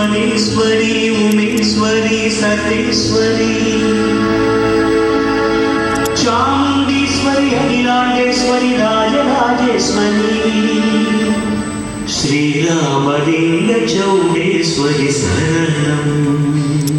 యోగేశ్వరి ఉమేశ్వరి సతేశ్వరి. చాముండీశ్వరి అఖిలాండేశ్వరి రాజరాజేశ్వరి. శ్రీరామలింగ చౌడేశ్వరి శరణం.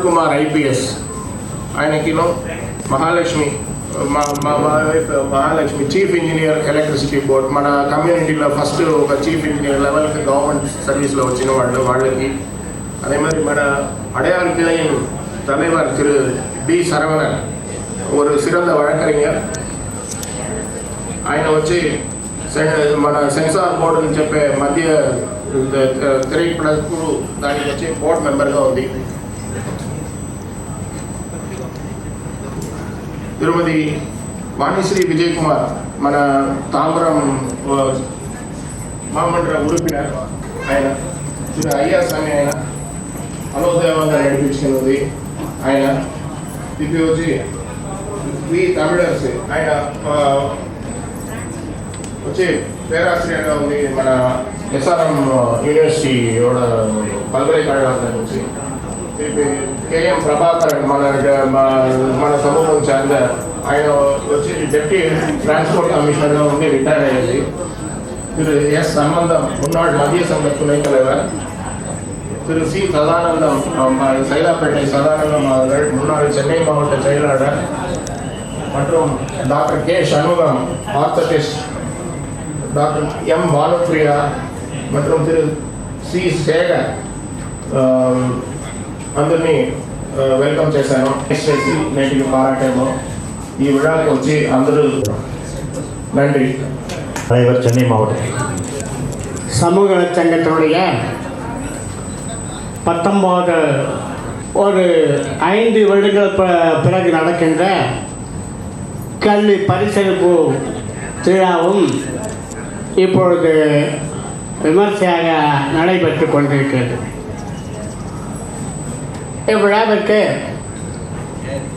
அருள்குமார் ஐபிஎஸ் ఆయనకిను మహాలక్ష్మి మా మా మా wife Mahalakshmi chief engineer electricity board మన కమ్యూనిటీలో ఫస్ట్ ఒక చీఫ్ ఇంజనీర్ లెవెల్కి గవర్నమెంట్ సర్వీస్లో వచ్చిన వాళ్ళు వాళ్ళకి அதே மாதிரி మన அடையார் கிளையின் தலைவர் திரு டி சரவணன் ஒரு சிறந்த வழக்கறிஞர் ఆయన వచ్చి సెన్- మన సెన్సార్ బోర్డు అని చెప్పే మధ్య తిరగపడకు దానికి వచ్చి బోర్డు మెంబర్గా ఉంది திருமதி வாணிஸ்ரீ விஜயகுமார் మన తాంబరం మామండల ఉడిపినారు ఆయన అయ్యా స్వామి ఆయన అలోదేవంగా నడిపించినది ఆయన దివ్యోజి వి తమిళర్స్ ఆయన వచ్చి பேராசிரியராக வந்து మన எஸ்ஆர்எம் யூனிவர்சிட்டியோட பல்கலைக்கழகத்தில் வச்சு திருப்பி కేఎం ప్రభాకరన్ మన మన- మన సమూహం சேர்ந்த ఆయన వచ్చి డెప్యూటీ ట్రాన్స్పోర్ట్ కమిషనర్గా ఉండి రిటైర్ అయ్యేది திரு எஸ் சம்பந்தம் முன்னாள் மத்திய சங்க துணைத் தலைவர் திரு சி சதானந்தம் அஹ், சைதாப்பேட்டை சதானந்தம் அவர்கள் முன்னாள் சென்னை மாவட்ட செயலாளர் மற்றும் doctor K Shanmugam orthodontist doctor M Bhanupriya மற்றும் திரு సి శేఖర్ ఆ, అందరినీ వెల్కమ్ చేశాను. చేసి నేటికి పారాటాను ఈ విడాకు వచ్చి అందరూ நன்றி தலைவர் சென்னை மாவட்டம் சமூக சங்கத்தினுடைய பத்தொம்போது ஒரு ஐந்து வருடங்கள் பிறகு நடக்கின்ற கல்வி பரிசளிப்பு திருவிழாவும் இப்பொழுது விமர்சையாக நடைபெற்று கொண்டிருக்கிறது. இவ்விழாவிற்கு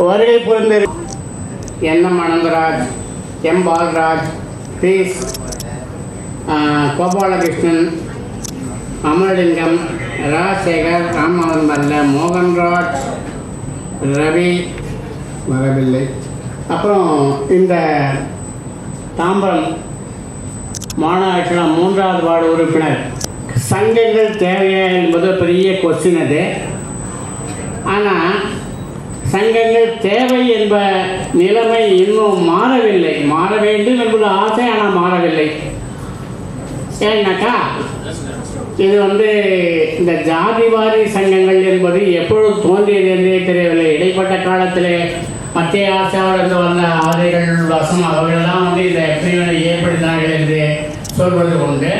வருகை புரிந்து N M Anandaraj M. Paulraj piece Gopalakrishnan Amaralingam Rajasekar ராமவன் பல்ல மோகன்ராஜ் ரவி வரவில்லை. அப்புறம் இந்த தாம்பரம் மாநகராட்சியில் மூன்றாவது வார்டு உறுப்பினர். சங்கங்கள் தேவையா என்பது பெரிய கொஸ்டின் அது. ஆனால் சங்கங்கள் தேவை என்ப நிலைமை இன்னும் மாறவில்லை. மாற வேண்டும் என்பது ஆசை ஆனால் மாறவில்லை. ஏன்னாக்கா இது வந்து இந்த ஜாதிவாரி சங்கங்கள் என்பது எப்பொழுது தோன்றியது என்றே தெரியவில்லை. இடைப்பட்ட காலத்திலே மத்திய ஆசியாவிலிருந்து வந்த ஆதைகள் வசம் அவர்களெல்லாம் வந்து இந்த பிரிவினை ஏற்படுத்தினார்கள் என்று சொல்வது உண்டு.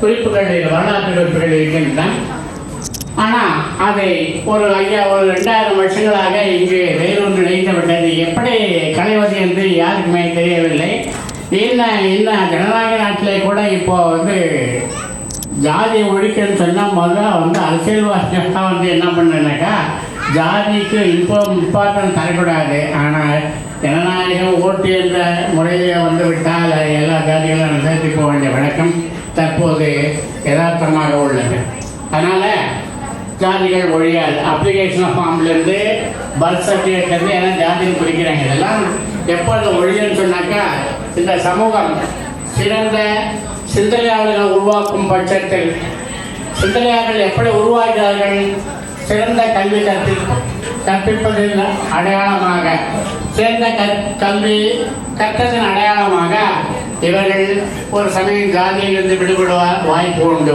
குறிப்புகள் வரலாற்று குறிப்புகள் இருக்கின்றன. ஆனால் அதை ஒரு ஐயா ஒரு ரெண்டாயிரம் வருஷங்களாக இங்கு வேறொன்று நினைந்து விட்டது. எப்படி கலைவது என்று யாருக்குமே தெரியவில்லை. என்ன என்ன ஜனநாயக நாட்டிலே கூட இப்போ வந்து ஜாதி ஒழிக்கன்னு சொன்னால் முதல்ல வந்து அரசியல்வாதிகள்லாம் வந்து என்ன பண்ணுனாக்கா ஜாதிக்கு இப்போ இம்பார்ட்டன்ஸ் தரக்கூடாது. ஆனால் ஜனநாயகம் ஓட்டு என்ற முறையில் வந்து விட்டால் எல்லா ஜாதிகளும் அனுசரித்து போக வேண்டிய வழக்கம் தற்போது யதார்த்தமாக உள்ளது. அதனால் ஜாதிகள் ஒழியாது. அப்ளிகேஷன் ஃபார்ம்லேருந்து பர்த் சர்டிஃபிகேட்லேருந்து எல்லாம் ஜாதின்னு குறிக்கிறாங்க இதெல்லாம் எப்பொழுது ஒழியன்னு சொன்னாக்கா இந்த சமூகம் சிறந்த சிந்தனையாளர்கள் உருவாக்கும் பட்சத்தில் சிந்தனையாளர்கள் எப்படி உருவாகிறார்கள்? சிறந்த கல்வி கற்பி கற்பிப்பதின் அடையாளமாக சிறந்த கற் கல்வி கற்றதன் அடையாளமாக இவர்கள் ஒரு சமயம் ஜாதியிலிருந்து விடுபடுவார் வாய்ப்பு உண்டு.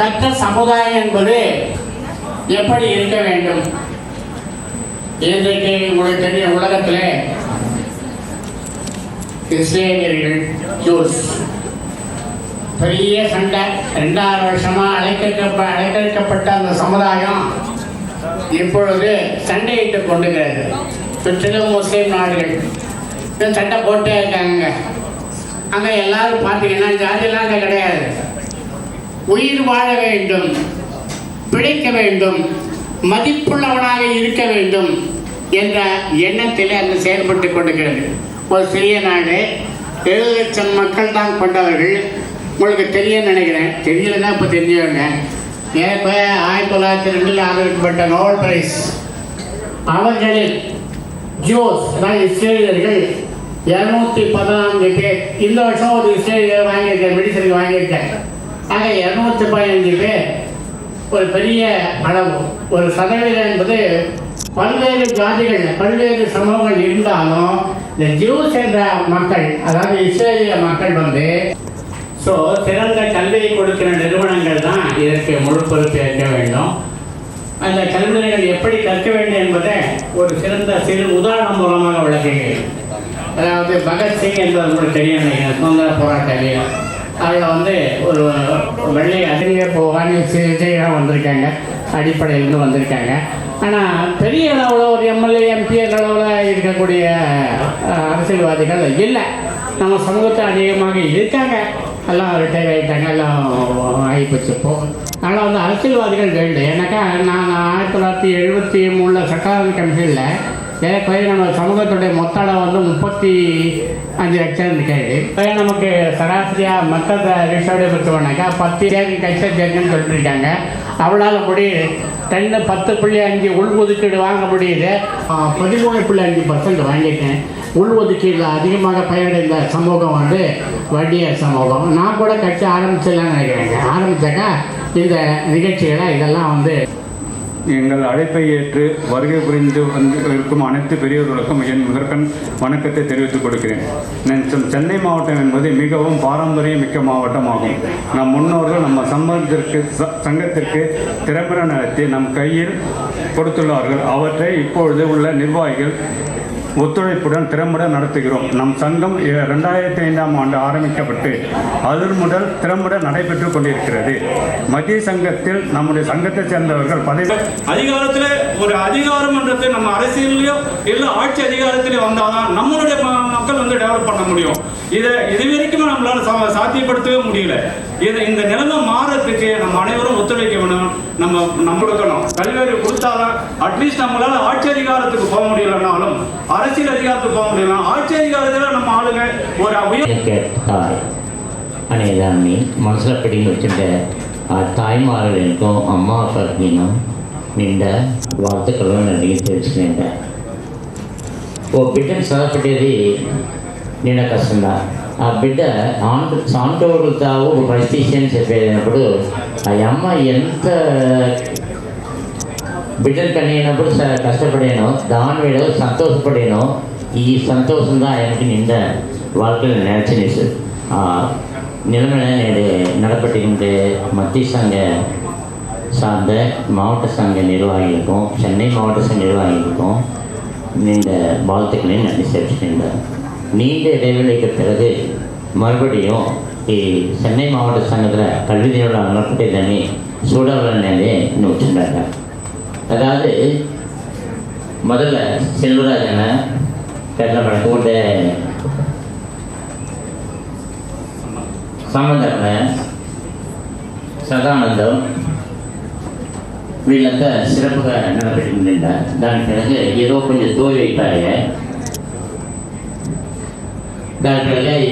கற்ற சமுதாயம் என்பது எப்படி இருக்க வேண்டும்? இன்றைக்கு உங்களுக்கு தெரியும் உலகத்தில் இஸ்ரேலியர்கள் ஜூஸ் பெரிய சண்டை. ரெண்டாயிரம் வருஷமா அழைக்கப்ப அழைக்கப்பட்ட அந்த சமுதாயம் இப்பொழுது சண்டையிட்டு கொண்டுகிறது சுற்றிலும் முஸ்லீம் நாடுகள். இன்னும் சண்டை போட்டே இருக்காங்க. அங்கே எல்லாரும் பார்த்தீங்கன்னா ஜாதியெல்லாம் அங்கே கிடையாது. உயிர் வாழ வேண்டும் பிழைக்க வேண்டும் மதிப்புள்ளவனாக இருக்க வேண்டும் என்ற எண்ணத்தில் அது செயல்பட்டு கொண்டிருக்கிறது. ஒரு சிறிய நாடு ஏழு லட்சம் மக்கள் தான் கொண்டவர்கள். உங்களுக்கு தெரியும்னு நினைக்கிறேன். தெரியலன்னா இப்போ தெரிஞ்சவங்க இப்போ ஆயிரத்தி தொள்ளாயிரத்தி ரெண்டில் ஆரம்பிக்கப்பட்ட நோபல் பிரைஸ். அவர்களில் ஜோஸ் அதாவது இஸ்ரேலியர்கள் இரநூத்தி பதினான்கு பேர். இந்த வருஷம் ஒரு இஸ்ரேலியர் வாங்கியிருக்கேன் மெடிசனுக்கு வாங்கியிருக்கார் ஆக இரநூத்தி பதினஞ்சு பேர் ஒரு பெரிய அளவு. ஒரு சதவீதம் என்பது பல்வேறு ஜாதிகள் பல்வேறு சமூகங்கள் இருந்தாலும் இந்த ஜூஸ் என்ற மக்கள் அதாவது இஸ்ரேலிய மக்கள் வந்து ஸோ சிறந்த கல்வியை கொடுக்கிற நிறுவனங்கள் தான் இதற்கு முழு பொறுப்பு ஏற்க வேண்டும். அந்த கல்விகள் எப்படி கற்க வேண்டும் என்பதை ஒரு சிறந்த சிறு உதாரணம் மூலமாக விளக்குகிறேன். அதாவது பகத்சிங் என்பது உங்களுக்கு தெரியும் நினைக்கிறேன் சுதந்திர போராட்ட வீரர். அதில் வந்து ஒரு வெள்ளை அறிஞர் போகான்னு விஜயகாந்த் வந்திருக்காங்க. அடிப்படையிலேருந்து வந்திருக்காங்க. ஆனால் பெரிய அளவில் ஒரு எம்எல்ஏ எம்பி அளவில் இருக்கக்கூடிய அரசியல்வாதிகள் இல்லை. நம்ம சமூகத்தில் அதிகமாக இருக்காங்க. எல்லாம் ரிட்டையர் ஆகிட்டாங்க எல்லாம் ஆகிப்போச்சு இப்போ. அதனால் வந்து அரசியல்வாதிகள் வேண்டு. ஏன்னாக்கா நான் ஆயிரத்தி தொள்ளாயிரத்தி எழுபத்தி மூணில் சட்டவாதி கமிஷனில் ஏறக்குறைய நம்ம சமூகத்துடைய மொத்த அளவு வந்து முப்பத்தி அஞ்சு லட்சம் இருக்காது இப்போ நமக்கு சராசரியாக மற்ற ரிஷோட பெற்றுவோம்னாக்கா பத்து தேர்வு கட்சி சொல்லியிருக்காங்க. சொல்லிட்டு அவளால் முடியுது. ரெண்டு பத்து புள்ளி அஞ்சு உள் ஒதுக்கீடு வாங்க முடியுது. பதிமூணு புள்ளி அஞ்சு பர்சன்ட் வாங்கிட்டேன் உள் ஒதுக்கீடில் அதிகமாக பயனடைந்த சமூகம் வந்து வட்டியர் சமூகம். நான் கூட கட்சி ஆரம்பிச்சிடலாம்னு நினைக்கிறேங்க. ஆரம்பித்தாக்கா இந்த நிகழ்ச்சிகளை இதெல்லாம் வந்து எங்கள் அழைப்பை ஏற்று வருகை புரிந்து வந்து இருக்கும் அனைத்து பெரியவர்களுக்கும் என் முதற்கண் வணக்கத்தை தெரிவித்துக் கொடுக்கிறேன் நான் சென்னை மாவட்டம் என்பது மிகவும் பாரம்பரிய மிக்க மாவட்டமாகும். நம் முன்னோர்கள் நம்ம சம்பந்தத்திற்கு ச- சங்கத்திற்கு திறம்பட நடத்தி நம் கையில் கொடுத்துள்ளார்கள். அவற்றை இப்பொழுது உள்ள நிர்வாகிகள் ஒத்துழைப்புடன் திறம்பட நடத்துகிறோம். நம் சங்கம் ரெண்டாயிரத்தி ஐந்தாம் ஆண்டு ஆரம்பிக்கப்பட்டு அது முதல் திறம்பட நடைபெற்று கொண்டிருக்கிறது. மத்திய சங்கத்தில் நம்முடைய சங்கத்தை சேர்ந்தவர்கள் பதவி அதிகாரத்தில் ஒரு அதிகாரம்ன்றது நம்ம அரசியலையோ இல்ல ஆட்சி அதிகாரத்திலே வந்தாதான் நம்மளுடைய மக்கள் வந்து டெவலப் பண்ண முடியும். இதை இது வரைக்கும் நம்மளால சா- சாத்தியப்படுத்தவே முடியல. இதை இந்த நிலைமை மாறத்துக்கு நம்ம அனைவரும் ஒத்துழைக்க வேணும் நம்ம நம்மளுக்கணும் கல்வியறிவு கொடுத்தாதான் அட்லீஸ்ட் நம்மளால ஆட்சி அதிகாரத்துக்கு போக முடியலனாலும் அரசியல் அதிகாரத்துக்கு போக முடியலாம் ஆட்சி அதிகாரத்தில் நம்ம ஆளுங்க ஒரு கேட்டால் அனைதாமி மனசில் பிடிங்க வச்சுட்ட தாய்மார்களுக்கும் அம்மா பத்னினும் நின்ற வாழ்த்துக்களும் நிறைய தெரிஞ்சுக்கிட்டேன் ஓ பிட்டன் சொல்லப்பட்டது நின கஷ்டம்தான். బిడ్డ ఆంటు సాంటోడుతో ఒక పరిస్థితి అని చెప్పేటప్పుడు ఆ అమ్మ ఎంత బిడ్డలు కనిగినప్పుడు స- కష్టపడానో దాని మీద సంతోషపడానో ఈ సంతోషం தான் எனக்கு நின்ற வாழ்க்கையில் நினச்சி நிலைமையில நேடு நடப்பட்டுகின்ற மத்திய சங்க சார்ந்த மாவட்ட சங்க நிர்வாகிகளுக்கும் சென்னை மாவட்ட சங்க நிர்வாகிகளுக்கும் நீண்ட வாழ்த்துக்களை நன்றி தெரிவிக்கின்றேன் நீண்ட இடைவேளைக்கு பிறகு மறுபடியும் சென்னை மாவட்ட சங்கத்தில் கல்வி தேவையான நடப்பதை தண்ணி சூடாவலனே வச்சுருந்தாங்க அதாவது முதல்ல செல்வராஜனை தென்னை கூட சமந்தரனை சதானந்தம். வீட்டில் சிறப்பாக நடப்பிட்டு இருந்தார் தான் பிறகு ஏதோ கொஞ்சம் தோல்வி வைத்தாங்க டாக்டர்கள்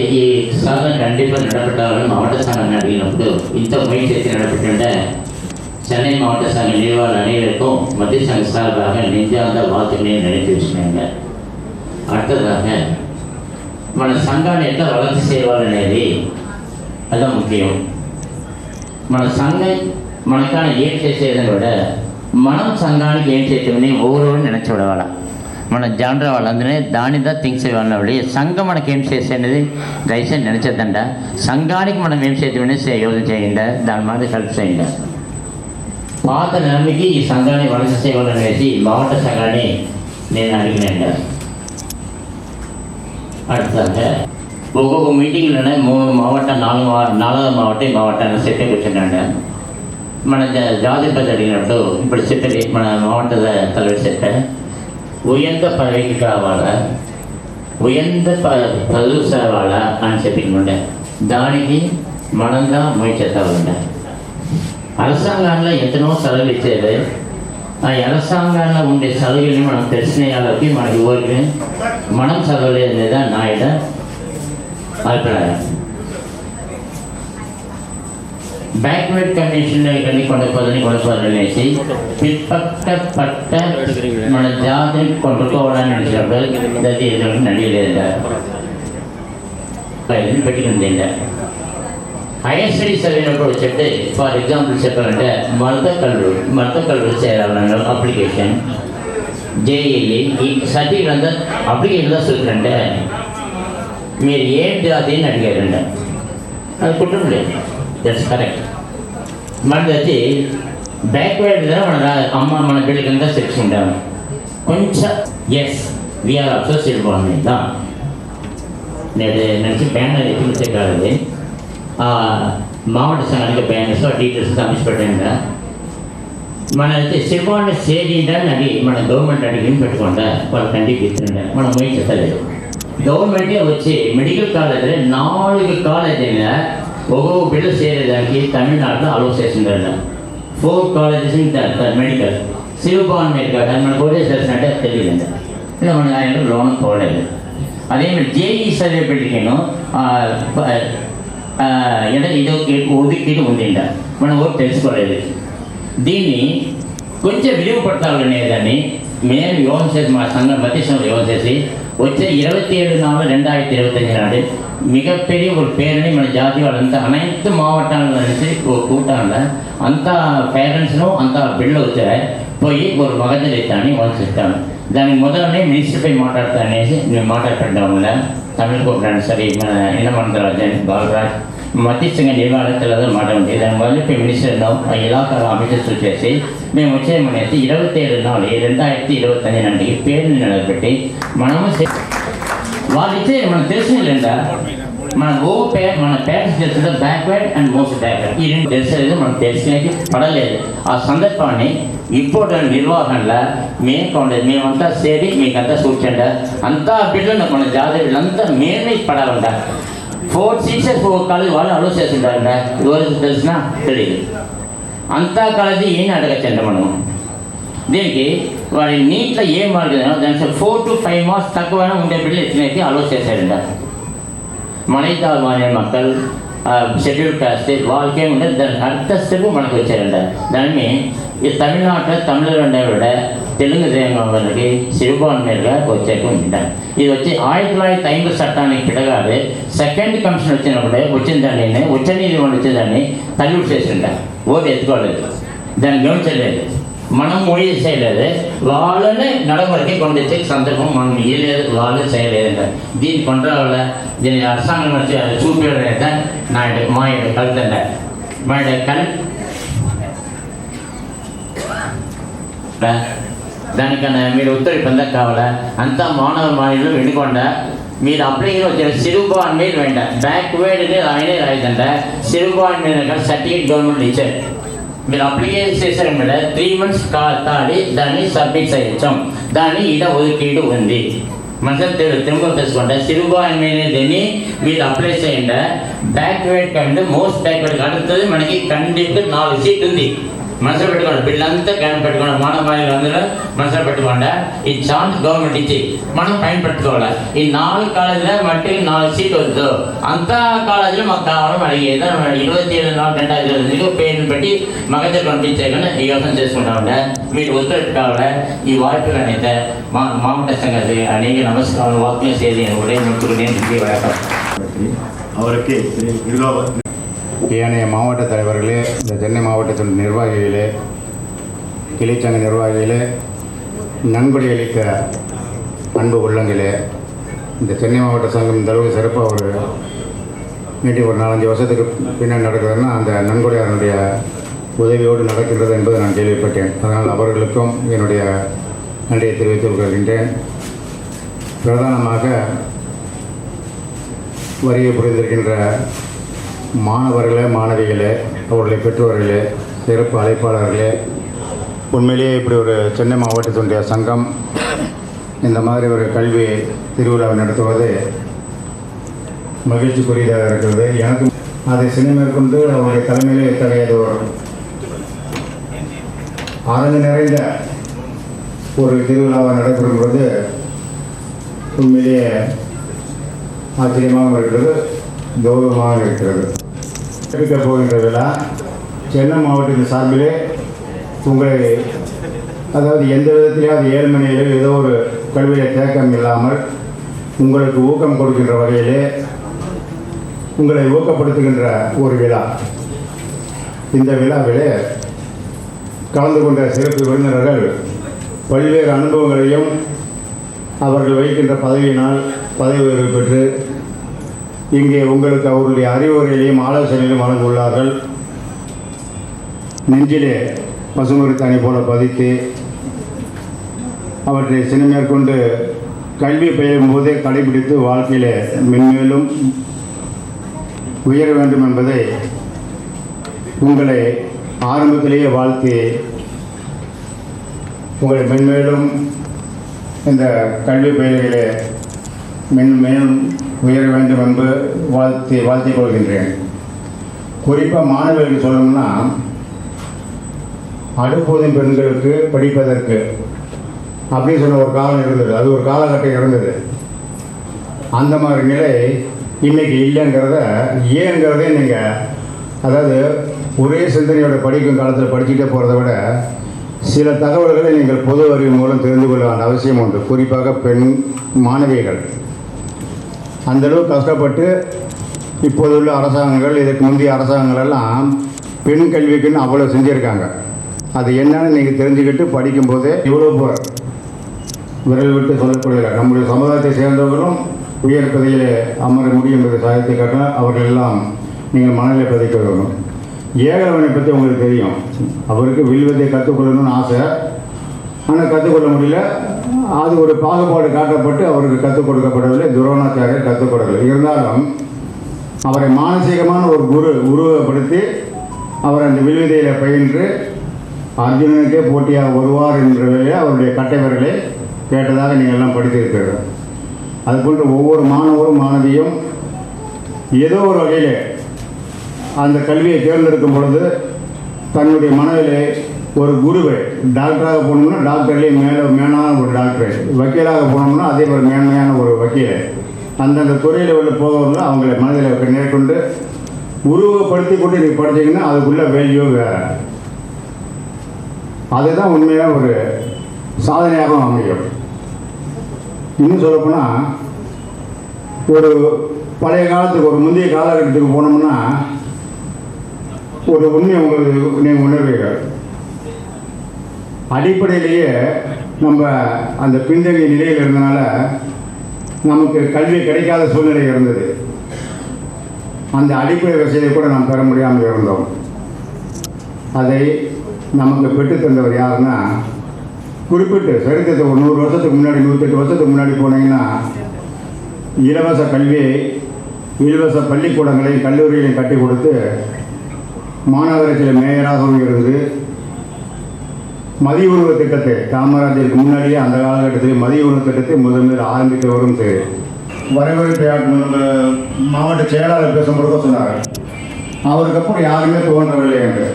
சாதனை கண்டிப்பாக நடப்பட்டாலும் மாவட்ட சாதனை நடவடிக்கை வந்து இந்த முயற்சியத்தில் நடப்பட்டுள்ள சென்னை மாவட்ட சங்க நிர்வாக அனைவருக்கும் மத்திய சங்க சார்பாக நெஞ்சார்ந்த வாழ்த்துக்களை நினைத்து வச்சுக்கோங்க. அடுத்ததாக మన సంఘాన్ని ఎట్లా వలస చేయాలనేది అదో ముఖ్యం మన సంఘం మనకాడ ఏం చేసేదని விட மனம் சங்கானுக்கு ఏం ஒவ்வொருவரும் ఓవరోడు నినచూడవాలా మన జానరా వాళ్ళందరినీ దానిదా థింగ్స్ వాళ్ళవి సంఘం మనకి ఏం చేసేది దయచేసి నిలిచేదండ సంఘానికి మనం ఏం చేద్దామని యోజన చేయండి దాని మీద హెల్ప్ చేయండి పాత నెలకి ఈ సంఘాన్ని వలస చేయాలనేసి మావట సంఘాన్ని నేను అడిగినండి அடுத்தாங்க ஒவ்வொரு மீட்டிங்லனா மூணு மாவட்டம் நாலு மாவ நாலாவது மாவட்டம் மாவட்டம் செட்டை కూర్చున్నాడు మన జాతిపతి అడిగినప్పుడు ఇప్పుడు సెట్ట మన మావట తలవి సెట్ట ఉయంత పదవికి కావాలా ఉయంత ప పదవి సేవాలా అని చెప్పిండే దానికి మనంగా ముయచేస్తా ఉండే అరసాంగాల్లో ఎంతనో సెలవులు ఇచ్చేది ఆ అరసాంగాల్లో ఉండే సెలవుల్ని మనం తెలిసిన వాళ్ళకి మనకి ఊరికి మనం చదవలేదు లేదా నా ఇడ అభిప్రాయం బ్యాక్వర్డ్ కండిషన్లో ఇక్కడికి కొండపోదని కొండపోదనేసి పిప్పట్ట పట్ట మన జాతిని కొట్టుకోవడానికి నడిచినప్పుడు అది ఏదో నడియలేదా పెట్టుకుంది హైయర్ స్టడీస్ చదివినప్పుడు చెప్తే ఫర్ ఎగ్జాంపుల్ చెప్పాలంటే మడత కళ్ళు మడత కళ్ళు చేయాలన్న అప్లికేషన్ జేఈఈ ఈ సర్టిఫికేట్ అంతా అప్లికేషన్ தான் சொல்லிட்டு మీరు ఏం జాతి అని అడిగారంట అది కుటుంబం లేదు దట్స్ కరెక్ట్ మనది వచ్చి బ్యాక్వర్డ్ మన రా- అమ్మ మన బిడ్డకంతా తెచ్చుకుంటాము కొంచెం ఎస్ విఆర్ ఆల్సో సిల్బాన్ தான் நேற்று நினச்சி பேனர் எப்படி சேர்க்காது மாவட்ட సంఘానికి బ్యానర్స్ డీటెయిల్స్ పంపించబడిందా మన అయితే సిల్వాన్ సేడిందని అది మన గవర్నమెంట్ అడిగి పెట్టుకుంటా వాళ్ళు కంటికి ఇస్తుండే మనం పోయి చెప్పలేదు గవర్నమెంటే వచ్చి మెడికల్ కాలేజీలో నాలుగు ಒಬ್ಬೊಬ್ಬ ಬಿಡು తమిళనాడులో ತಮಿಳ್ನಾಡಿನ ಹಲವು ಸ್ಟೇಷನ್ಗಳನ್ನ four colleges medical. Shivabhavan network అది మన కోటేశ్వర అంటే తెలియదండి ఇలా మనం ఆయన లోన్ పోలేదు. అదేమి జేఈ సర్వేపేటకేను అంటే ఇదో ఒదిక్కిటి ఉందింట మనం ఎవరు తెలుసుకోలేదు. దీన్ని కొంచెం విలువ పడతారు అనేదాన్ని మేము యోగం చేసి మా సంఘం ప్రతిష్టం యోగం చేసి వచ్చే ఇరవై ఏడు నాలుగు ரெண்டாயிரத்தி இருபத்தஞ்சு நாடு மிகப்பெரிய ஒரு பேரணி మన జాతి వాళ్ళంతా అனைத்து மாவட்டங்களில் இருந்து கூட்டாங்கள అంతా పేరెంట్స్ను అంతా బిడ్డలు వచ్చాయి పోయి ஒரு మగజలు ఎత్తాను వాళ్ళు చెప్తాను దానికి మొదలనే మినిస్టర్పై మాట్లాడతానేసి నేను మాట్లాడడం వల్ల తమిళ కోట్లాడు సరే మన ఇనమంతరాజన్ బాలరాజ్ మతి సంఘ ఇవాళ తెలదనమాట దాని వల్లపై మినిస్టర్ ఆ ఇలాఖాల ఆఫీసర్స్ వచ్చేసి మేము వచ్చేమనేసి ఇరవై ఏడు నాలుగు రెండాయిరత్తి ఇరవై నాటికి పేరుని నిలబెట్టి మనము వాళ్ళు ఇచ్చే మనకు తెలిసిందా మన ఓ పే మన పేరెంట్స్ చేస్తుంటే బ్యాక్వర్డ్ అండ్ మోస్ట్ బ్యాక్వర్డ్ ఈ రెండు తెలిసేది మనం తెలిసినకి పడలేదు ఆ సందర్భాన్ని ఇప్పుడు నిర్వహణలో మేము కొండదు మేమంతా సేరి మీకంతా కూర్చోండి అంతా బిడ్డలు మన జాతర బిడ్డలంతా మేమే పడాలంట ಫೋರ್ ಸೀಸಸ್ ಹೋಗೋ ಕಾಲೇಜ್ ಭಾಳ ಹಲವು ಸೇರಿಸಿದ್ದಾರೆ ದೋರದಲ್ಸ್ನ ತಿಳಿದು అంతా కలిసి ఏం అడగచ్చండి మనం దీనికి వాడి నీట్లో ఏం మార్గం దాని ఫోర్ టు ఫైవ్ మార్క్స్ తక్కువైనా ఉండే బిడ్డలు ఎత్తినైతే అలో చేశాడంట మనైతే మానే మక్కలు షెడ్యూల్ కాస్ట్ వాళ్ళకే ఉండదు దాని అర్థ స్టెప్ మనకు వచ్చారంట దాన్ని ఈ తమిళనాటిలో తమిళ ఉండేవాడ తెలుగు దేశంలోకి సిరిబాన్మేర్గా వచ్చేటువంటి ఉంటాను ఇది వచ్చి ఆయిరత్తి తొల్లాయిరత్తి ఐదు చట్టానికి పిడగాదే సెకండ్ కమిషన్ వచ్చినప్పుడే వచ్చిందని నేను వచ్చేది వచ్చేదాన్ని తల్లిడు చేసింటాను ఓటు ఎత్తుకోలేదు దాన్ని గమనించలేదు మనం మోడీ చేయలేదు వాళ్ళనే నడవరికి కొండ సందర్భం మనం ఇవ్వలేదు వాళ్ళు చేయలేదంట దీని కొండవాళ్ళ దీని அரசாங்கம் வச்சு அதை சூப்பிடுறத நான் மாயோட கழுத்தண்ட மாயோட கல் దానికన్నా మీరు ఉత్తర పొందక కావాలా? అంతా మానవ మాయలు వెనుకొండ. మీరు అప్లై వచ్చిన సిరుబాన్ మీద వెంట. బ్యాక్ వేడ్ని రాయనే రాయదంట. సిరుగుబాన్ మీద సర్టిఫికేట్ గవర్నమెంట్ ఇచ్చారు. మీరు అప్లికేషన్ చేశారు మేడం త్రీ మంత్స్ తాడి దాన్ని సబ్మిట్ చేయొచ్చాం దాన్ని ఈడ ఒదుకీడు ఉంది. మనసారి తెలుగు తెచ్చుకుంటే సిరుగుబాన్ మీద మీరు అప్లై చేయండి. బ్యాక్ వేడ్ కంటే మోస్ట్ బ్యాక్ వేడ్ కడుతుంది మనకి కండిప్ట్ నాలుగు సీట్ ఉంది. మనసులో పెట్టుకోండి బిళ్ళంతా జ్ఞానం పెట్టుకోండి మన మాయలు అందరూ మనసులో పెట్టుకోండి ఈ ఛాన్స్ గవర్నమెంట్ ఇచ్చి మనం పైన పెట్టుకోవాలి ఈ నాలుగు కాలేజీలో మట్టి నాలుగు సీట్లు వద్దు అంత కాలేజీలో మాకు కావాలి మనకి ఏదైనా ఇరవై ఏడు నాలుగు రెండాయిరవై ఐదు పేరుని పెట్టి మగజ పంపించేయకుండా యోచన చేసుకుంటామండి మీరు ఒత్తిడి ఈ వాய்ப்புகளனைத்த மா மாவட்ட சங்கத்தை அநேக நமஸ்காரம் வாக்கியம் செய்து என் உடைய முற்றுகிறேன் அவருக்கு ஏனைய மாவட்ட தலைவர்களே இந்த சென்னை மாவட்டத்தின் நிர்வாகிகளே கிளைச்சங்க நிர்வாகிகளே நன்கொடை அளிக்க அன்பு உள்ளங்களே இந்த சென்னை மாவட்ட சங்கம் இந்த அளவுக்கு சிறப்பாக ஒரு மீட்டிங் ஒரு நாலஞ்சு வருஷத்துக்கு பின்னாடி நடக்குதுன்னா அந்த நன்கொடையாளனுடைய உதவியோடு நடக்கின்றது என்பதை நான் கேள்விப்பட்டேன். அதனால் அவர்களுக்கும் என்னுடைய நன்றியை தெரிவித்துக் கொள்கின்றேன். பிரதானமாக வரியை புரிந்திருக்கின்ற மாணவர்களே மாணவிகளே அவருடைய பெற்றோர்களே சிறப்பு அழைப்பாளர்களே உண்மையிலேயே இப்படி ஒரு சென்னை மாவட்டத்தினுடைய சங்கம் இந்த மாதிரி ஒரு கல்வி திருவிழாவை நடத்துவது மகிழ்ச்சிக்குரியதாக இருக்கிறது. எனக்கு அதை சினிமேற்கொண்டு அவருடைய தலைமையிலே இத்தகையது ஒரு அரங்கு நிறைந்த ஒரு திருவிழாவை நடைபெறும் பொழுது உண்மையிலேயே ஆச்சரியமாக இருக்கிறது. கௌரவமாக இருக்கிறது இருக்க போகின்ற விழா சென்னை மாவட்டத்தின் சார்பிலே உங்களை அதாவது எந்த விதத்திலேயாவது ஏழ்மனையிலோ ஏதோ ஒரு கல்வியை தேக்கம் இல்லாமல் உங்களுக்கு ஊக்கம் கொடுக்கின்ற வகையிலே உங்களை ஊக்கப்படுத்துகின்ற ஒரு விழா. இந்த விழாவிலே கலந்து கொண்ட சிறப்பு விருந்தினர்கள் பல்வேறு அனுபவங்களையும் அவர்கள் வகிக்கின்ற பதவியினால் பதவி உயர்வு பெற்று இங்கே உங்களுக்கு அவருடைய அறிவுரைகளையும் ஆலோசனைகளையும் வழங்கியுள்ளார்கள் நெஞ்சிலே பசுமருத்தாணி போல பதித்து அவற்றை சினிமேற்கொண்டு கல்வி பயிலும் போதே கடைபிடித்து வாழ்க்கையிலே மென்மேலும் உயர வேண்டும் என்பதை உங்களை ஆரம்பத்திலேயே வாழ்த்தி உங்களை மென்மேலும் இந்த கல்வி பயிர்களிலே மென்மேலும் உயர வேண்டும் என்று வாழ்த்தி வாழ்த்திக் கொள்கின்றேன். குறிப்பாக மாணவர்களுக்கு சொல்லணும்னா அடுப்போதும் பெண்களுக்கு படிப்பதற்கு அப்படின்னு சொன்ன ஒரு காலம் இருந்தது. அது ஒரு காலகட்டம் இருந்தது. அந்த மாதிரி நிலை இன்னைக்கு இல்லைங்கிறத ஏங்கிறதே நீங்கள் அதாவது ஒரே சிந்தனையோட படிக்கும் காலத்தில் படிச்சுட்டே போகிறத விட சில தகவல்களை நீங்கள் பொது அறிவு மூலம் தெரிந்து கொள்ள வேண்டிய அவசியம் உண்டு. குறிப்பாக பெண் மாணவிகள் அந்தளவு கஷ்டப்பட்டு இப்போது உள்ள அரசாங்கங்கள் இதற்கு முந்தைய அரசாங்கங்கள் எல்லாம் பெண் கல்விக்குன்னு அவ்வளோ செஞ்சுருக்காங்க. அது என்னன்னு நீங்கள் தெரிஞ்சுக்கிட்டு படிக்கும்போதே இவ்வளோ விரல் விட்டு சொல்லக்கூடிய நம்முடைய சமுதாயத்தை சேர்ந்தவர்களும் உயர் பதவியில் அமர முடியும் என்று சாதித்து காட்ட அவர்கள் எல்லாம் நீங்கள் மனநிலை பதிக்க வேண்டும். ஏகலவனை பற்றி உங்களுக்கு தெரியும். அவருக்கு வில்வத்தை கற்றுக்கொள்ளணும்னு ஆசை. ஆனால் கற்றுக்கொள்ள முடியல. அது ஒரு பாகுபாடு காட்டப்பட்டு அவருக்கு கற்றுக் கொடுக்கப்படவில்லை. துரோணாச்சாரியர் கற்றுக் கொடுக்கல இருந்தாலும் அவரை மானசீகமான ஒரு குரு உருவப்படுத்தி அவர் அந்த வில்விதையில் பயின்று அர்ஜுனனுக்கே போட்டியாக வருவார் என்ற வேலையை அவருடைய கட்டைவர்களை கேட்டதாக நீங்கள் எல்லாம் படித்திருக்கிறீர்கள். அதுபோன்று ஒவ்வொரு மாணவரும் மாணவியும் ஏதோ ஒரு வகையில் அந்த கல்வியை தேர்ந்தெடுக்கும் பொழுது தன்னுடைய மனதிலே ஒரு குருவை டாக்டராக போனோம்னா டாக்டர்லேயே மேலே மேலான ஒரு டாக்டர். வக்கீலாக போனோம்னா அதே ஒரு மேன்மையான ஒரு வக்கீல். அந்தந்த துறையில் உள்ள போகிறவங்க அவங்களை மனதில் நேர்கொண்டு உருவப்படுத்தி கொண்டு நீங்கள் படிச்சீங்கன்னா அதுக்குள்ள வேல்யூ வேறு அதுதான் உண்மையாக ஒரு சாதனையாக அமையும். இன்னும் சொல்லப்போனால் ஒரு பழைய காலத்துக்கு ஒரு முந்தைய காலகட்டத்துக்கு போனோம்னா ஒரு உண்மை உங்களுக்கு நீங்கள் உணர்வீர்கள். அடிப்படையிலேயே நம்ம அந்த பின்தங்கிய நிலையில் இருந்தனால நமக்கு கல்வி கிடைக்காத சூழ்நிலை இருந்தது. அந்த அடிப்படை வசதியை கூட நாம் பெற முடியாமல் இருந்தோம். அதை நமக்கு பெற்றுத்தந்தவர் யாருன்னா குறிப்பிட்டு சரித்திரத்தை ஒரு நூறு வருஷத்துக்கு முன்னாடி நூற்றெட்டு வருஷத்துக்கு முன்னாடி போனீங்கன்னா இலவச கல்வியை இலவச பள்ளிக்கூடங்களையும் கல்லூரிகளையும் கட்டி கொடுத்து மாநகராட்சியில் மேயராகவும் இருந்து மதிய உணவு திட்டத்தை காமராஜருக்கு முன்னாடியே அந்த காலகட்டத்தில் மதிய உணவு திட்டத்தை முதல் முதலில் ஆரம்பித்தவரும் சரி. வரவேற்பு மாவட்ட செயலாளர் பேசும்போது சொன்னார். அவருக்கு அப்புறம் யாருமே தோன்றவில்லை என்று.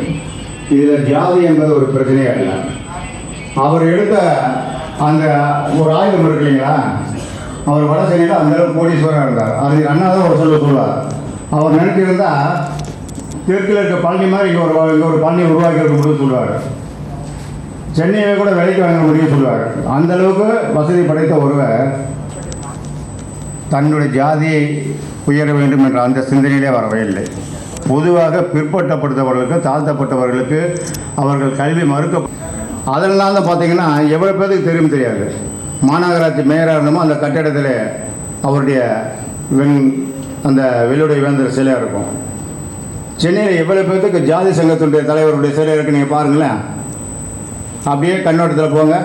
இதில் ஜாதி என்பது ஒரு பிரச்சனையே அல்ல. அவர் எடுத்த அந்த ஒரு ஆயுதம் இருக்கு இல்லைங்களா? அவர் வட சென்னையில் அந்த அளவுக்கு கோடீஸ்வரராக இருந்தார். அது அண்ணா தான் ஒரு சொல்ல சொல்லுவார் அவர் நினைச்சிருந்தா தெற்கில் இருக்க பழனி மாதிரி இங்கே ஒரு இங்கே ஒரு பழனி உருவாக்கி இருக்க முடியும் சொல்லுவார் சென்னையை கூட விலைக்கு வாங்க முடியும் சொல்லுவார். அந்த அளவுக்கு வசதி படைத்த ஒருவர் தன்னுடைய ஜாதியை உயர வேண்டும் என்ற அந்த சிந்தனையிலே வரவே இல்லை. பொதுவாக பிற்பட்டப்படுத்தவர்களுக்கு தாழ்த்தப்பட்டவர்களுக்கு அவர்கள் கல்வி மறுக்க அதனால தான் பார்த்தீங்கன்னா எவ்வளோ பேருக்கு தெரியும் தெரியாது. மாநகராட்சி மேயராக இருந்தமோ அந்த கட்டிடத்தில் அவருடைய வெண் அந்த வெள்ளுடைய வேந்தர் சிலையாக இருக்கும். சென்னையில் எவ்வளோ பேர்த்துக்கு ஜாதி சங்கத்தினுடைய தலைவருடைய சிலை இருக்குது நீங்கள் பாருங்களேன். அப்படியே கண்ணோட்டத்தில் போங்க.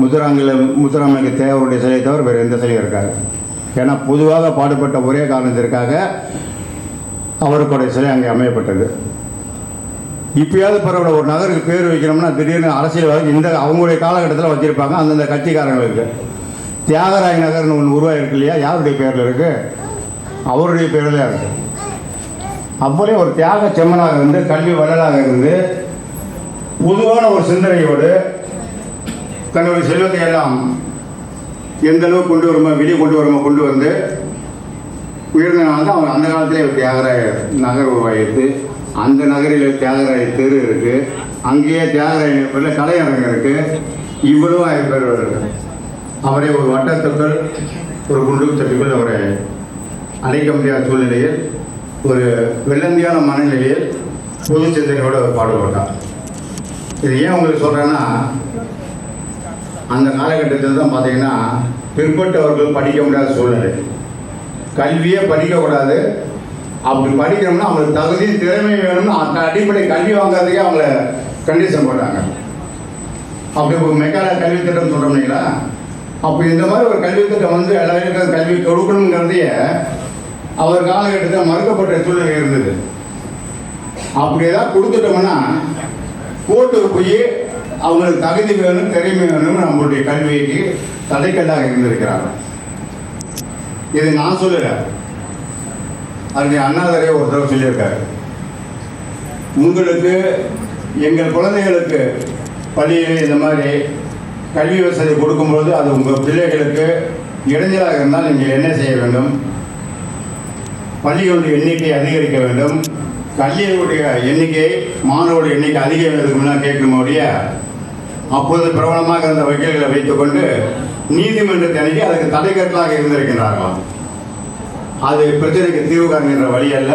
முத்துராங்கல முத்துராமலிங்க தேவருடைய சிலையை தவிர வேறு எந்த சிலையும் இருக்காது. ஏன்னா பொதுவாக பாடுபட்ட ஒரே காரணத்திற்காக அவருக்குடைய சிலை அங்கே அமையப்பட்டது. இப்பயாவது பரவாயில்ல ஒரு நகருக்கு பேர் வைக்கணும்னா திடீர்னு அரசியல் இந்த அவங்களுடைய காலகட்டத்தில் வச்சுருப்பாங்க அந்தந்த கட்சிக்காரங்களுக்கு. தியாகராய நகர்னு ஒன்று உருவாயிருக்கு இல்லையா? யாருடைய பேரில் இருக்குது அவருடைய பேரில் இருக்குது அப்படியே ஒரு தியாக செம்மனாக இருந்து கல்வி வள்ளலாக இருந்து பொதுவான ஒரு சிந்தனையோடு தன்னுடைய செல்வத்தை எல்லாம் எந்த அளவுக்கு கொண்டு வருமோ வெளியே கொண்டு வருமோ கொண்டு வந்து உயர்ந்தனால தான் அவர் அந்த காலத்திலே தியாகராய நகர் உருவாகிடுது அந்த நகரில் தியாகராய தெரு இருக்குது அங்கேயே தியாகராய பேரில் கலையரங்கம் இருக்குது இவ்வளவு ஆயிரம் பேர் அவரை ஒரு வட்டத்துக்குள் ஒரு குண்டு தட்டுக்குள் அவரை அழைக்க முடியாத சூழ்நிலையில் ஒரு வெள்ளந்தியான மனநிலையில் பொது சிந்தனையோடு அவர் பாடுபட்டார். இது ஏன் உங்களுக்கு சொல்கிறேன்னா அந்த காலகட்டத்தில் தான் பார்த்தீங்கன்னா பிற்பட்டவர்கள் படிக்க முடியாத சூழ்நிலை. கல்வியே படிக்கக்கூடாது அப்படி படிக்கணும்னா அவங்களுக்கு தகுதி திறமை வேணும்னு அந்த அடிப்படை கல்வி வாங்குறதுக்கே அவங்கள கண்டிஷன் போட்டாங்க. அப்படி ஒரு மெக்கான கல்வி திட்டம் சொல்கிறோம் இல்லைங்களா? அப்போ இந்த மாதிரி ஒரு கல்வி திட்டம் வந்து எல்லாருக்கும் கல்வி கொடுக்கணுங்கிறதையே அவர் காலகட்டத்தில் மறுக்கப்பட்ட சூழ்நிலை இருந்தது. அப்படி ஏதாவது கொடுத்துட்டோம்னா கோர்ட்டுக்கு போய் அவங்களுக்கு தகுதி வேணும் திறமை வேணும் நம்மளுடைய கல்விக்கு தடைக்கல்லாக இருந்திருக்கிறாங்க. இது நான் சொல்லல. அது அண்ணாதரே ஒரு தடவை சொல்லியிருக்காரு. உங்களுக்கு எங்கள் குழந்தைகளுக்கு பள்ளியில் இந்த மாதிரி கல்வி வசதி கொடுக்கும்போது அது உங்கள் பிள்ளைகளுக்கு இடைஞ்சலாக இருந்தால் நீங்கள் என்ன செய்ய வேண்டும்? பள்ளிகளுடைய எண்ணிக்கை அதிகரிக்க வேண்டும். கல்வியுடைய எண்ணிக்கை மாணவருடைய எண்ணிக்கை அதிகரிக்கிறதுக்குலாம் கேட்கும்போடைய அப்போது பிரபலமாக இருந்த வக்கீல்களை வைத்துக்கொண்டு நீதிமன்றத்தை அணுகி அதுக்கு தடைக்கட்டலாக இருந்திருக்கின்றார்களாம். அது பிரச்சனைக்கு தீர்வு காண்கின்ற வழி அல்ல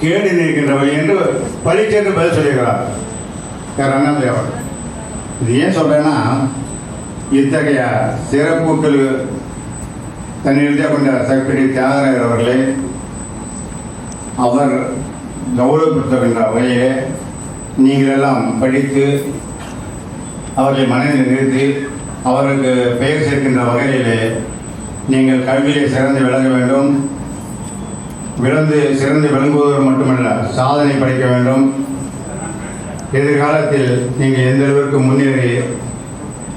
கேடு நிற்கின்ற வழி என்று பழிச்சென்று பதில் சொல்லியிருக்கிறார். வேற அண்ணாமலை அவர் இது ஏன் சொல்கிறேன்னா இத்தகைய சிறப்புகள் தன்னிறுதியாக கொண்ட சகப்படி தியாகராயர் அவர்களே அவர் கௌரவப்படுத்துகின்ற வகையிலே நீங்கள் எல்லாம் படித்து அவர்களை மனதில் நிறுத்தி அவருக்கு பெயர் சேர்க்கின்ற வகையிலே நீங்கள் கல்வியை சிறந்து விளங்க வேண்டும். விளந்து சிறந்து விளங்குவதோடு மட்டுமல்ல சாதனை படைக்க வேண்டும். எதிர்காலத்தில் நீங்கள் எந்த அளவிற்கு முன்னேறி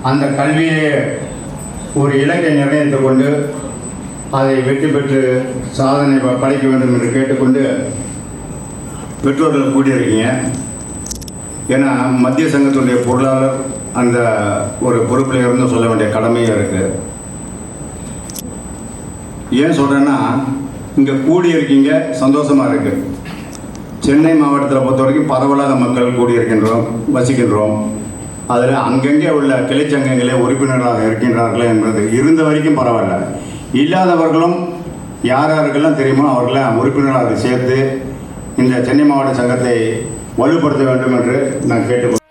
அந்த கல்வியிலே ஒரு இலக்கை நிர்ணயித்துக் கொண்டு அதை வெற்றி பெற்று சாதனை ப- படைக்க வேண்டும் என்று கேட்டுக்கொண்டு பெற்றோர்கள் கூடியிருக்கீங்க. ஏன்னா மத்திய சங்கத்துடைய பொருளாளர் அந்த ஒரு பொறுப்பில் இருந்து சொல்ல வேண்டிய கடமையும் இருக்குது ஏன் சொல்கிறேன்னா இங்கே கூடியிருக்கீங்க சந்தோஷமாக இருக்குது சென்னை மாவட்டத்தில் பொறுத்த வரைக்கும் பரவலாத மக்கள் கூடியிருக்கின்றோம் வசிக்கின்றோம். அதில் அங்கங்கே உள்ள கிளைச்சங்கங்களே உறுப்பினராக இருக்கின்றார்களே என்பது இருந்த வரைக்கும் பரவாயில்ல. இல்லாதவர்களும் யார் யாருக்கெல்லாம் தெரியுமோ அவர்களை உறுப்பினராக சேர்த்து இந்த சென்னை மாவட்ட சங்கத்தை வலுப்படுத்த வேண்டும் என்று நான் கேட்டுக்கொள்கிறேன்.